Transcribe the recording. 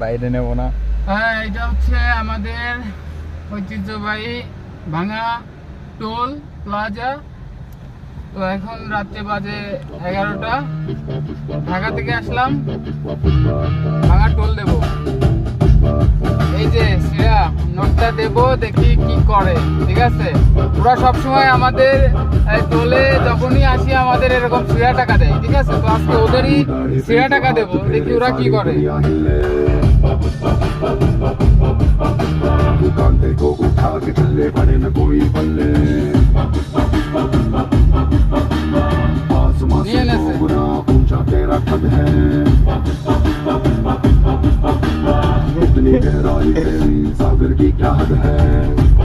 বাইরে নেব না। হ্যাঁ এটা হচ্ছে আমাদের ঐতিহ্যবাহী ভাঙা টোল প্লাজা। তো এখন রাত্রে বাজে এগারোটা। ঢাকা থেকে আসলাম। ভাঙা টোল চেষ্টা দেব দেখি কি করে ঠিক আছে? ওরা সব সময় আমাদের দোলে যখনই আসি আমাদের এরকম সিরা টাকা দেয় ঠিক আছে? তো আজকে ওদেরই সিরা টাকা দেব দেখি ওরা কি করে। নিয়ে নেছে। ये रॉयल सागर की क्या हद है?